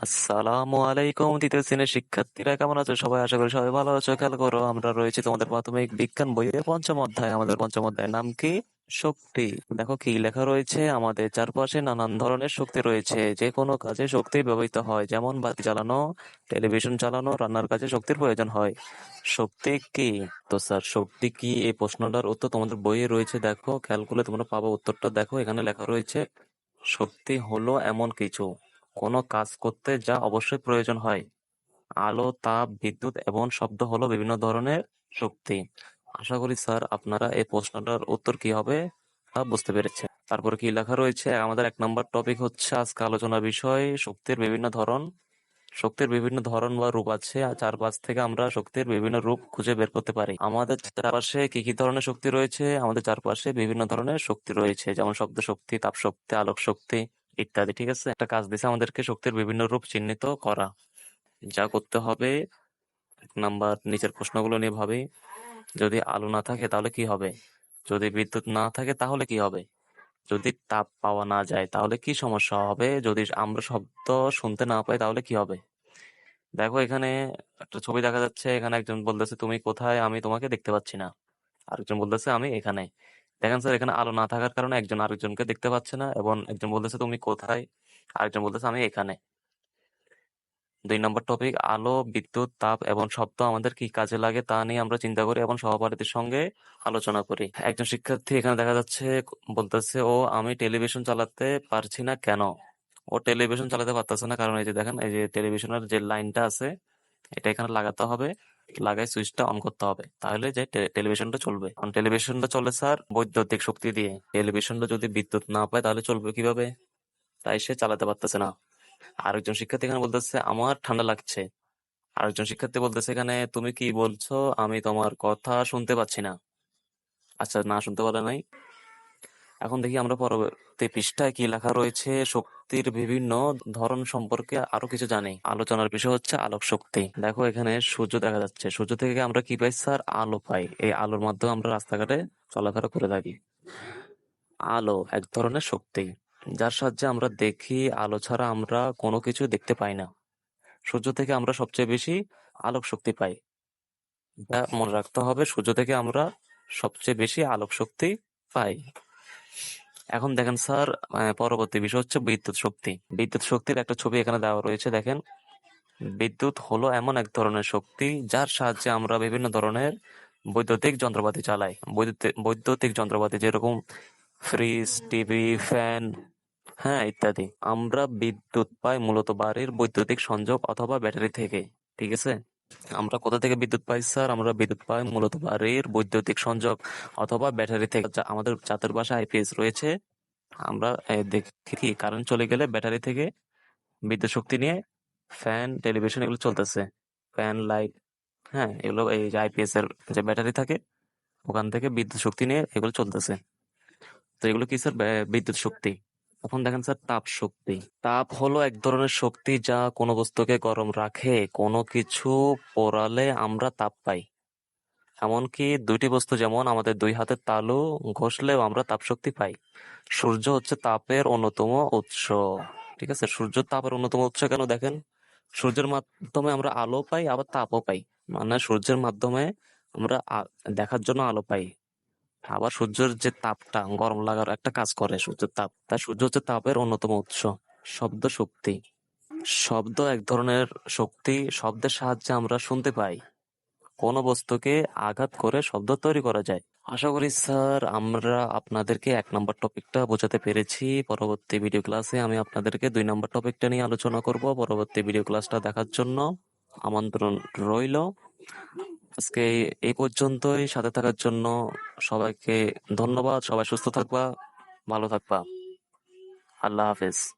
আসসালামু আলাইকুম তৃতীয় শ্রেণির শিক্ষার্থীরা কেমন আছো? সবাই আশা করি সবাই ভালো আছো। খেয়াল করো, আমরা রয়েছি তোমাদের প্রাথমিক বিজ্ঞান বইয়ের পঞ্চম অধ্যায়। আমাদের পঞ্চম অধ্যায়ের নাম কি? শক্তি। দেখো কি লেখা রয়েছে, আমাদের চারপাশে নানান ধরনের শক্তি রয়েছে। যে কোনো কাজে শক্তি ব্যবহৃত হয়, যেমন বাতি চালানো টেলিভিশন চালানো, রান্নার কাজে শক্তির প্রয়োজন হয়। শক্তি কি? তো স্যার, শক্তি কি? এই প্রশ্নটার উত্তর তোমাদের বইয়ে রয়েছে, দেখো। খেয়াল করলে তোমরা পাবো উত্তরটা। দেখো, এখানে লেখা রয়েছে, শক্তি হলো এমন কিছু। কোনো কাজ করতে যা অবশ্যই প্রয়োজন হয়। আলো, তাপ, বিদ্যুৎ এবং শব্দ হলো বিভিন্ন ধরনের শক্তি। আশা করি স্যার আপনারা এই প্রশ্নটার উত্তর কি হবে তা বুঝতে পেরেছেন। তারপরে কি লেখা রয়েছে? আমাদের এক নম্বর টপিক হচ্ছে আজকে আলোচনার বিষয় শক্তির বিভিন্ন ধরন। শক্তির বিভিন্ন ধরন বা রূপ আছে চারপাশ থেকে আমরা শক্তির বিভিন্ন রূপ খুঁজে বের করতে পারি। আমাদের চারপাশে কি কি ধরনের শক্তি রয়েছে? আমাদের চারপাশে বিভিন্ন ধরনের শক্তি রয়েছে, যেমন শব্দ শক্তি তাপ শক্তি আলোক শক্তি ইত্যাদি, ঠিক আছে? একটা কাজ দিছে আমাদেরকে শক্তির বিভিন্ন রূপ চিহ্নিত করা। যা করতে হবে, এক নাম্বার নিচের প্রশ্নগুলো নিয়ে ভাবি। যদি আলো না থাকে তাহলে কি হবে? যদি বিদ্যুৎ না থাকে তাহলে কি হবে? যদি তাপ পাওয়া না যায় তাহলে কি সমস্যা হবে? যদি আমরা শব্দ শুনতে না পাই তাহলে কি হবে? দেখো, এখানে একটা ছবি দেখা যাচ্ছে। এখানে একজন বলতেছে, তুমি কোথায়? আমি তোমাকে দেখতে পাচ্ছি না। আরেকজন বলতেছে, আমি এখানে। দেখেন স্যার এখানে আলো না থাকার কারণে একজন আরেকজনকে দেখতে পাচ্ছে না এবং একজন বলতেছে, তুমি কোথায়? আরেকজন বলতেছে, আমি এখানে। দুই নম্বর টপিক আলো, বিদ্যুৎ, তাপ এবং শব্দ আমাদের কি কাজে লাগে তা নিয়ে আমরা চিন্তা করি এবং সহপাঠীদের সঙ্গে আলোচনা করি। একজন শিক্ষার্থী এখানে দেখা যাচ্ছে বলতেছে, ও, আমি টেলিভিশন চালাতে পারছি না কেন? ও টেলিভিশন চালাতে পারতেছে না কারণ এই যে দেখেন, এই যে টেলিভিশনের যে লাইনটা আছে, এটা এখানে লাগাতে হবে। লাগাই সুইচটা অন করতে হবে। তাহলে যে টেলিভিশনটা চলবে। কারণ টেলিভিশনটা চলে স্যার বৈদ্যুতিক শক্তি দিয়ে। টেলিভিশনটা যদি বিদ্যুৎ না পায় তাহলে চলবে কীভাবে? তাই সে চালাতে পারতেছে না। আরেকজন শিক্ষার্থী এখানে বলতেছে, আমার ঠান্ডা লাগছে। আরেকজন শিক্ষার্থী বলতেছে এখানে, তুমি কি বলছো? আমি তোমার কথা শুনতে পাচ্ছি না। আচ্ছা না শুনতে পারে নাই। এখন দেখি আমরা পরবর্তী পৃষ্ঠায় কি লেখা রয়েছে। শক্তির বিভিন্ন ধরন সম্পর্কে আরও কিছু জানি। আলোচনার বিষয় হচ্ছে আলোক শক্তি। দেখো, এখানে সূর্য দেখা যাচ্ছে। সূর্য থেকে আমরা কি পাই, স্যার? আলো পাই। এই আলোর মাধ্যমে আমরা রাস্তাঘাটে চলাফেরা করে থাকি। আলো এক ধরনের শক্তি, যার সাহায্যে আমরা দেখি, আলো ছাড়া আমরা কোনো কিছু দেখতে পাই না। সূর্য থেকে আমরা সবচেয়ে বেশি আলোক শক্তি পাই। মনে রাখতে হবে, সূর্য থেকে আমরা সবচেয়ে বেশি আলোক শক্তি পাই। এখন দেখেন, স্যার পরবর্তী বিষয় হচ্ছে বিদ্যুৎ শক্তি। বিদ্যুৎ শক্তির একটা ছবি এখানে দেওয়া রয়েছে, দেখেন। বিদ্যুৎ হলো এমন এক ধরনের শক্তি যার সাহায্যে আমরা বিভিন্ন ধরনের বৈদ্যুতিক যন্ত্রপাতি চালাই। বৈদ্যুতিক বৈদ্যুতিক যন্ত্রপাতি যেরকম ফ্রিজ, টিভি, ফ্যান হ্যাঁ ইত্যাদি। আমরা বিদ্যুৎ পাই মূলত বাড়ির বৈদ্যুতিক সংযোগ অথবা ব্যাটারি থেকে, ঠিক আছে? আমরা কোথা থেকে বিদ্যুৎ পাই, স্যার? আমরা বিদ্যুৎ পাই মূলত বাড়ির বৈদ্যুতিক সংযোগ অথবা ব্যাটারি থেকে আমাদের চাতের পাশে আইপিএস রয়েছে। আমরা দেখি কারেন্ট চলে গেলে ব্যাটারি থেকে বিদ্যুৎ শক্তি নিয়ে ফ্যান টেলিভিশন এগুলো চলতেছে। ফ্যান লাইট হ্যাঁ এগুলো এই যে আইপিএস এর যে ব্যাটারি থাকে, ওখান থেকে বিদ্যুৎ শক্তি নিয়ে এগুলো চলতেছে। তো এগুলো কি, স্যার? বিদ্যুৎ শক্তি। এখন দেখেন স্যার, তাপ শক্তি। তাপ হলো এক ধরনের শক্তি যা কোনো বস্তুকে গরম রাখে, কোনো কিছু পোড়ালে আমরা তাপ পাই। এমনকি দুইটি বস্তু যেমন আমাদের দুই হাতে তালু ঘষলেও আমরা তাপ শক্তি পাই। সূর্য হচ্ছে তাপের অন্যতম উৎস। ঠিক আছে? সূর্য তাপের অন্যতম উৎস কেন দেখেন? সূর্যের মাধ্যমে আমরা আলো পাই, আবার তাপও পাই। মানে সূর্যের মাধ্যমে আমরা দেখার জন্য আলো পাই। আবার সূর্যের যে তাপটা, গরম লাগার একটা কাজ করে সূর্যের তাপ। তাই সূর্য হচ্ছে তাপের অন্যতম উৎস, শব্দ শক্তি। শব্দ এক ধরনের শক্তি, শব্দের সাহায্যে আমরা শুনতে পাই। কোনো বস্তুকে আঘাত করে শব্দ তৈরি করা যায়। আশা করি স্যার, আমরা আপনাদেরকে এক নম্বর টপিকটা বোঝাতে পেরেছি। পরবর্তী ভিডিও ক্লাসে আমি আপনাদেরকে দুই নম্বর টপিকটা নিয়ে আলোচনা করব। পরবর্তী ভিডিও ক্লাসটা দেখার জন্য আমন্ত্রণ রইল। আজকে এই পর্যন্তই। সাথে থাকার জন্য সবাইকে ধন্যবাদ। সবাই সুস্থ থাকবা, ভালো থাকবা। আল্লাহ হাফেজ।